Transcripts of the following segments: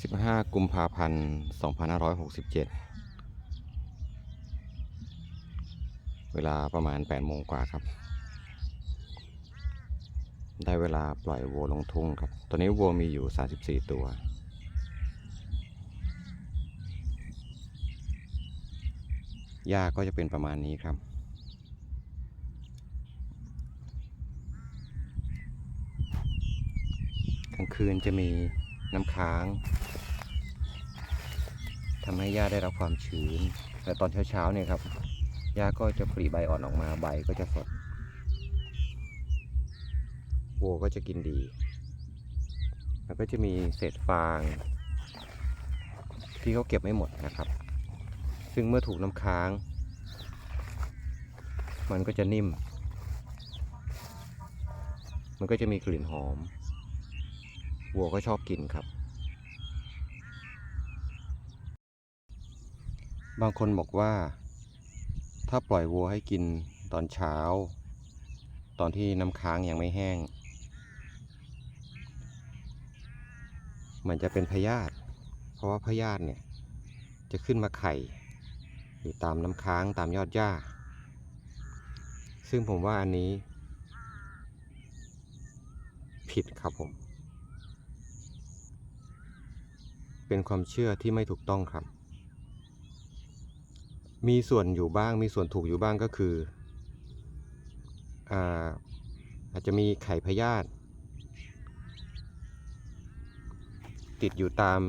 15 กุมภาพันธ์ 2567 เวลาประมาณ 8 โมงกว่าครับ ได้เวลาปล่อยวัวลงทุ่งครับ ตอนนี้วัวมีอยู่ 34 ตัว หญ้าก็จะเป็นประมาณนี้ครับ กลางคืนจะมี น้ำค้างทำให้หญ้าได้รับความชื้น แต่ตอนเช้าๆเนี่ยครับหญ้าก็จะปรีใบอ่อนออกมาใบก็จะสดวัวก็จะกินดี แล้วก็จะมีเศษฟาง ที่เขาเก็บไม่หมดนะครับ ซึ่งเมื่อถูกน้ำค้าง มันก็จะนิ่ม มันก็จะมีกลิ่นหอม วัวก็ชอบกินครับ บางคนบอกว่า ถ้าปล่อยวัวให้กินตอนเช้า ตอนที่น้ำค้างยังไม่แห้ง มันจะเป็นพยาธิเพราะว่าพยาธิเนี่ย จะขึ้นมาไข่อยู่ตามน้ำค้างตามยอดหญ้า ซึ่งผมว่าอันนี้ผิดครับผม เป็นความเชื่อที่ไม่ถูกต้องครับ มีส่วนอยู่บ้างมีส่วนถูกอยู่บ้างก็คืออาอาจจะมีไข่พยาธิติดอยู่ตาม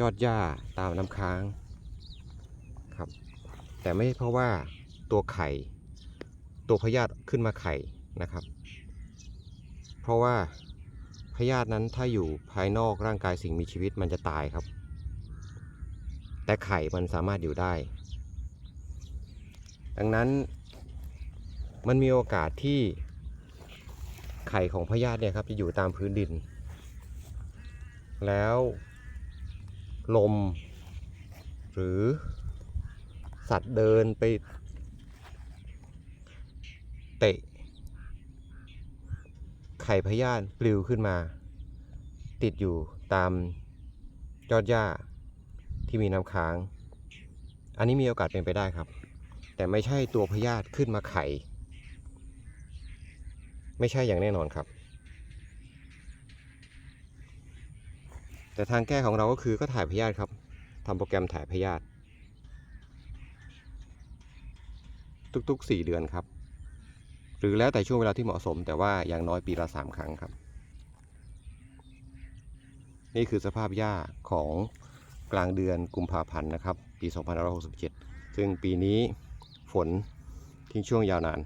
ยอดหญ้าตามน้ำค้างครับ แต่ไม่เพราะว่าตัวไข่ ตัวพยาธิขึ้นมาไข่นะครับ เพราะว่า ยาธินั้นถ้าอยู่ภายนอกร่างกายสิ่งมีชีวิตมันจะตายครับ แต่ไข่มันสามารถอยู่ได้ ดังนั้นมันมีโอกาสที่ไข่ของพยาธิเนี่ยครับจะอยู่ตามพื้นดิน แล้วลม หรือสัตว์เดินไป เตะ ข่พยาธิปลิวขึ้นมา ติดอยู่ตามยอดหญ้าที่มีน้ำค้าง อันนี้มีโอกาสเป็นไปได้ครับ แต่ไม่ใช่ตัวพยาธิขึ้นมาไข่ ไม่ใช่อย่างแน่นอนครับ แต่ทางแก้ของเราก็คือก็ถ่ายพยาธิครับทำโปรแกรมถ่ายพยาธิทุกๆ 4 เดือนครับ หรือแล้วแต่ช่วงเวลาที่เหมาะสม แต่ว่าอย่างน้อยปีละสามครั้งครับ นี่คือสภาพหญ้าของกลางเดือนกุมภาพันธ์นะครับ ปี 2567 ซึ่งปีนี้ฝนทิ้งช่วงยาวนาน